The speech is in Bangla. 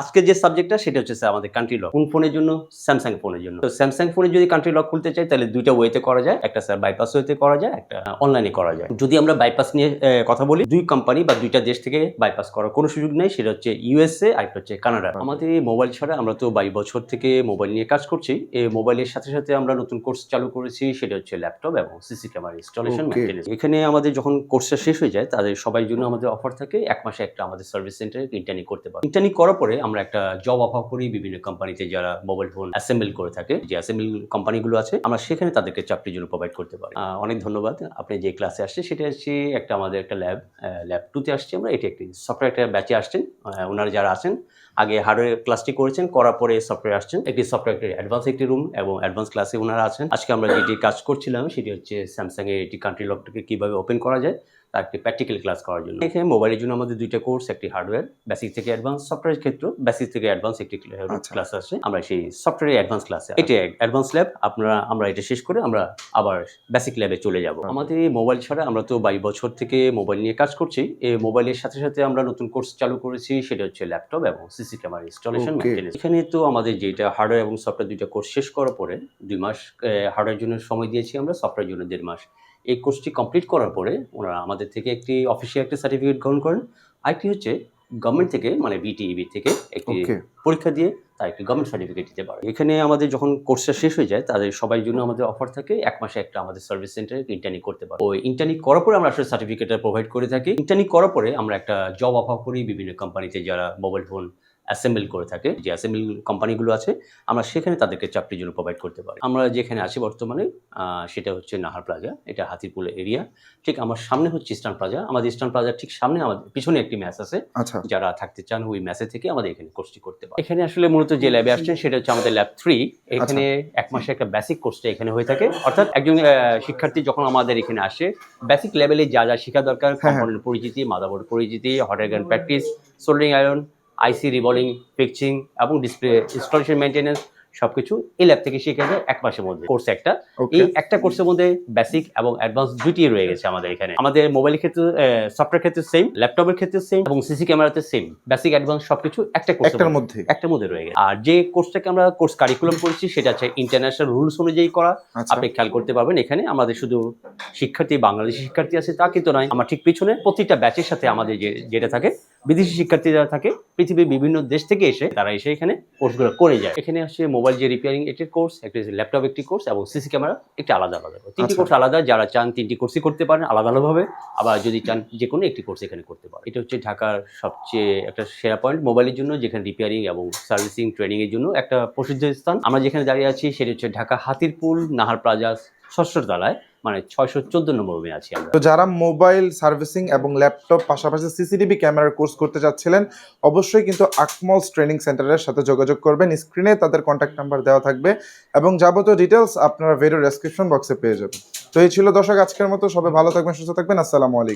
আজকে যে সাবজেক্টটা সেটা হচ্ছে স্যার আমাদের কান্ট্রি লক কোন ফোনের জন্য? স্যামসাং ফোনের জন্য। তো স্যামসাং ফোনে যদি কান্ট্রি লক খুলতে চাই তাহলে দুইটা ওয়েতে করা যায়। একটা স্যার বাইপাস ওয়েতে করা যায় একটা অনলাইনে করা যায়। যদি আমরা বাইপাস নিয়ে কথা বলি দুই কোম্পানি বা দুইটা দেশ থেকে বাইপাস করার কোনো সুযোগ নেই সেটা হচ্ছে ইউএসএ আর একটা হচ্ছে কানাডা আমাদের এই মোবাইল ছাড়া আমরা তো বাইশ বছর থেকে মোবাইল নিয়ে কাজ করছি। এই মোবাইলের সাথে সাথে আমরা নতুন কোর্স চালু করেছি সেটা হচ্ছে ল্যাপটপ এবং সিসি ক্যামেরা ইনস্টলেশন. এখানে আমাদের যখন কোর্সটা শেষ হয়ে যায় তাদের সবাই জন্য আমাদের অফার থাকে। এক মাসে একটা আমাদের সার্ভিস সেন্টারে ইন্টার্নি করতে পারে ইন্টার্নি করার পরে আমরা একটা জব অফার করি বিভিন্ন কোম্পানিতে যারা মোবাইল ফোন অ্যাসেম্বল করে থাকে, যে অ্যাসেম্বল কোম্পানিগুলো আছে, আমরা সেখানে তাদেরকে চাকরির জন্য প্রোভাইড করতে পারি। অনেক ধন্যবাদ। আপনি যে ক্লাসে আসছে সেটা হচ্ছে একটা আমাদের একটা ল্যাব ল্যাব টুতে আসছি আমরা। এটি একটি সফটওয়্যার ব্যাচে আসছেন। ওনারা যারা আছেন, আগে হার্ডওয়্যার ক্লাসটি করেছেন, করার পরে সফটওয়্যার আসছেন। একটি সফটওয়্যার অ্যাডভান্স একটি রুম এবং অ্যাডভান্স ক্লাসে ওনারা আছেন। আজকে আমরা যেটি কাজ করছিলাম, সেটি হচ্ছে স্যামসাং এর একটি কান্ট্রি লকটাকে কীভাবে ওপেন করা যায় তার একটি প্র্যাকটিক্যাল ক্লাস করার জন্য। এখানে মোবাইলের জন্য আমাদের দুইটা কোর্স একটি হার্ডওয়্যার বেসিক থেকে অ্যাডভান্স সফটওয়্যার ক্ষেত্রে বেসিক থেকে অ্যাডভান্স একটি আচ্ছা। ক্লাস আছে। আমরা সেই সফটওয়্যার অ্যাডভান্স ক্লাসে এটা অ্যাডভান্স ল্যাব আপনারা আমরা এটা শেষ করে আমরা আবার বেসিক ল্যাবে চলে যাব। আচ্ছা। আমাদের মোবাইল ছাড়া আমরা তো বাইশ বছর থেকে মোবাইল নিয়ে কাজ করছি। এই মোবাইলের সাথে সাথে আমরা নতুন কোর্স চালু করেছি সেটা হচ্ছে ল্যাপটপ এবং সিসি ক্যামেরা ইনস্টলেশন এখানে তো আমাদের যেটা হার্ডওয়্যার এবং সফটওয়্যার দুইটা কোর্স শেষ করার পরে দুই মাস হার্ডওয়্যার জন্য সময় দিয়েছি আমরা সফটওয়্যার জন্য দেড় মাস। এই কোর্সটি কমপ্লিট করার পরে ওনারা আমাদের থেকে একটি অফিসিয়াল একটা সার্টিফিকেট গ্রহণ করেন। আরেকটি হচ্ছে গভর্নমেন্ট থেকে মানে বিটিইবি থেকে একটি পরীক্ষা দিয়ে তার একটি গভর্নমেন্ট সার্টিফিকেট দিতে পারে। এখানে আমাদের যখন কোর্সটা শেষ হয়ে যায় তাদের সবাই জন্য আমাদের অফার থাকে এক মাসে একটা আমাদের সার্ভিস সেন্টারে ইন্টার্নি করতে পারে। ওই ইন্টার্নি করার পরে আমরা আসলে সার্টিফিকেটটা প্রোভাইড করে থাকি। ইন্টার্নি করার পরে আমরা একটা জব অফার করি বিভিন্ন কোম্পানিতে যারা মোবাইল ফোন অ্যাসেম্বল করে থাকে যে অ্যাসেম্বল কোম্পানিগুলো আছে আমরা সেখানে তাদেরকে চাকরির জন্য প্রোভাইড করতে পারি। আমরা যেখানে আছি বর্তমানে আহ, সেটা হচ্ছে নাহার প্লাজা এটা হাতিপুল এরিয়া ঠিক আমার সামনে হচ্ছে ইস্টার্ন প্লাজা। আমাদের ইস্টার্ন প্লাজার ঠিক সামনে আমাদের পিছনে একটি ম্যাচ আছে। আচ্ছা। যারা থাকতে চান ওই ম্যাচে থেকে আমাদের এখানে কোর্সটি করতে পারে এখানে আসলে মূলত যে ল্যাবে আসছেন সেটা হচ্ছে আমাদের ল্যাব থ্রি এখানে এক মাসে একটা বেসিক কোর্সটা এখানে হয়ে থাকে। অর্থাৎ একজন শিক্ষার্থী যখন আমাদের এখানে আসে বেসিক লেভেলে যা যা শেখা দরকার হ্যাঁ, হ্যাঁ। কম্পোনেন্ট পরিচিতি মাদারবোর্ড পরিচিতি hot gun practice soldering iron IC রিভলিং fixing এবং ডিসপ্লে ইনস্টলেশন মেনটেন্যান্স সবকিছু এই ল্যাব থেকে শিখে যায় এক মাসের মধ্যে কোর্স একটা। এই একটা কোর্সের মধ্যে বেসিক এবং অ্যাডভান্স দুটি রয়ে গেছে আমাদের এখানে। আমাদের মোবাইলের ক্ষেত্রে সফটওয়্যার ক্ষেত্রে সেম ল্যাপটপের ক্ষেত্রে সেম এবং সিসি ক্যামেরাতে সেম বেসিক অ্যাডভান্স সবকিছু একটা কোর্স একটার মধ্যে। একটার মধ্যে রয়ে গেছে। আর যে কোর্সটাকে আমরা কোর্স কারিকুলাম করেছি সেটা হচ্ছে ইন্টারন্যাশনাল রুলস অনুযায়ী করা। আচ্ছা। আপনি খেয়াল করতে পারবেন এখানে আমাদের শুধু শিক্ষার্থী বাংলাদেশি শিক্ষার্থী আছে তা কিন্তু নয়। আমার ঠিক পিছনে প্রতিটা ব্যাচের সাথে আমাদের যে যেটা থাকে বিদেশি শিক্ষার্থী যারা থাকে পৃথিবীর বিভিন্ন দেশ থেকে এসে তারা এসে এখানে কোর্সগুলো করে যায়। এখানে আসছে মোবাইল যে রিপেয়ারিং একটি কোর্স একটি ল্যাপটপ একটি কোর্স এবং সিসি ক্যামেরা একটি আলাদা আলাদা তিনটি আচ্ছা। কোর্স আলাদা যারা চান তিনটি কোর্সই করতে পারেন আলাদা আলাদাভাবে আবার যদি চান যে কোনো একটি কোর্স এখানে করতে পারেন। এটা হচ্ছে ঢাকার সবচেয়ে একটা সেরা পয়েন্ট মোবাইলের জন্য যেখানে রিপেয়ারিং এবং সার্ভিসিং ট্রেনিং এর জন্য একটা প্রসিদ্ধ স্থান। আমরা যেখানে দাঁড়িয়ে আছি সেটা হচ্ছে ঢাকা হাতিরপুল নাহার প্লাজা ষষ্ঠ তলায়। মানে ছয়শো চোদ্দ নম্বর রুমে আছি আমরা। তো যারা মোবাইল সার্ভিসিং এবং ল্যাপটপ পাশাপাশি সিসিটিভি ক্যামেরার কোর্স করতে চাচ্ছিলেন, অবশ্যই কিন্তু আকমলস ট্রেনিং সেন্টারের সাথে যোগাযোগ করবেন। স্ক্রিনে তাদের কন্ট্যাক্ট নাম্বার দেওয়া থাকবে এবং যাবতীয় ডিটেলস আপনারা ভিডিও ডেসক্রিপশন বক্সে পেয়ে যাবেন। তো এই ছিল দর্শক আজকের মতো। সবাই ভালো থাকবেন, সুস্থ থাকবেন। আসসালামু আলাইকুম।